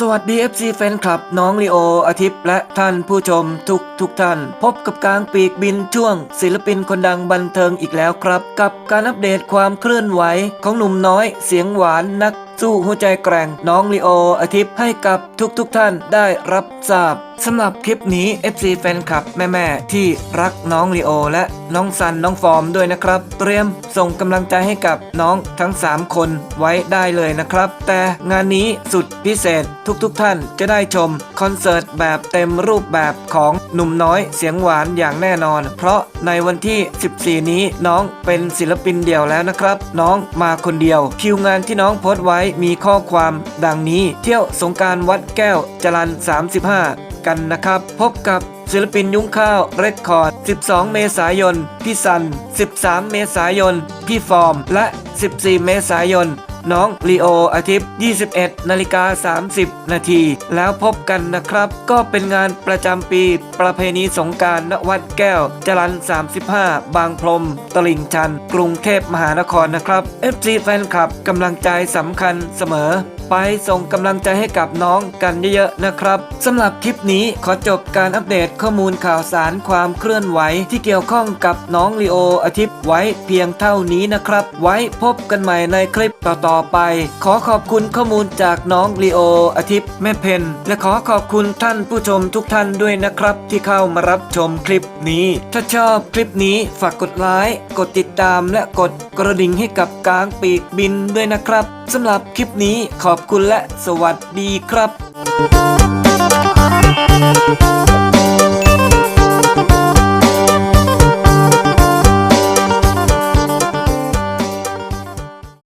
สวัสดี FC แฟนคลับน้องลีโออาทิตย์และท่านผู้ชมทุกทุกท่าน พบกับกลางปีกบินช่วง ศิลปินคนดังบันเทิงอีกแล้วครับ กับการอัปเดตความเคลื่อนไหวของหนุ่มน้อยเสียงหวานนัก สู้หัวใจแกร่งน้องลีโออาทิตย์ให้กับทุกทุกๆท่านได้รับทราบสำหรับคลิปนี้ FC แฟนคลับแม่ๆที่รักน้องลีโอและน้องซันน้องฟอร์มด้วยนะครับ เตรียมส่งกำลังใจให้กับน้องทั้ง 3 คนไว้ได้เลยนะครับ แต่งานนี้สุดพิเศษทุกๆทท่านจะได้ชมคอนเสิร์ตแบบเต็มรูปแบบของหนุ่มน้อยเสียงหวานอย่างแน่นอน เพราะในวันที่ 14 นี้น้องเป็นศิลปินเดี่ยวแล้วนะครับ น้องมาคนเดียวคิวงานที่น้องโพสต์ไว้มีข้อความดังนี้เที่ยวสงการวัดแก้วจรัน 35 กันนะครับ พบกับศิลปินยุ้งข้าวเรคคอร์ด 12 เมษายน พี่ซัน 13 เมษายน พี่ฟอร์ม และ 14 เมษายน น้องลีโออาทิตย์ 21 นาฬิกา 30 นาที แล้วพบกันนะครับ ก็เป็นงานประจำปี ประเพณีสงการณวัดแก้ว จรัน 35 บางพรม ตลิ่งชัน กรุงเทพมหานครนะครับ FC แฟนคลับกำลังใจสำคัญเสมอ ไปส่งกำลังใจให้กับน้องกันเยอะๆนะครับสำหรับคลิปนี้ขอจบการอัปเดตข้อมูลข่าวสารความเคลื่อนไหวที่เกี่ยวข้องกับน้องลีโออาทิตย์ไว้เพียงเท่านี้นะครับ ไว้พบกันใหม่ในคลิปต่อๆไป ขอขอบคุณข้อมูลจากน้องลีโออาทิตย์แม่เพนและขอขอบคุณท่านผู้ชมทุกท่านด้วยนะครับ ที่เข้ามารับชมคลิปนี้ ถ้าชอบคลิปนี้ฝากกดไลค์กดติดตามและกดกระดิ่งให้กับกลางปีกบินด้วยนะครับสำหรับคลิปนี้ขอบคุณและสวัสดีครับ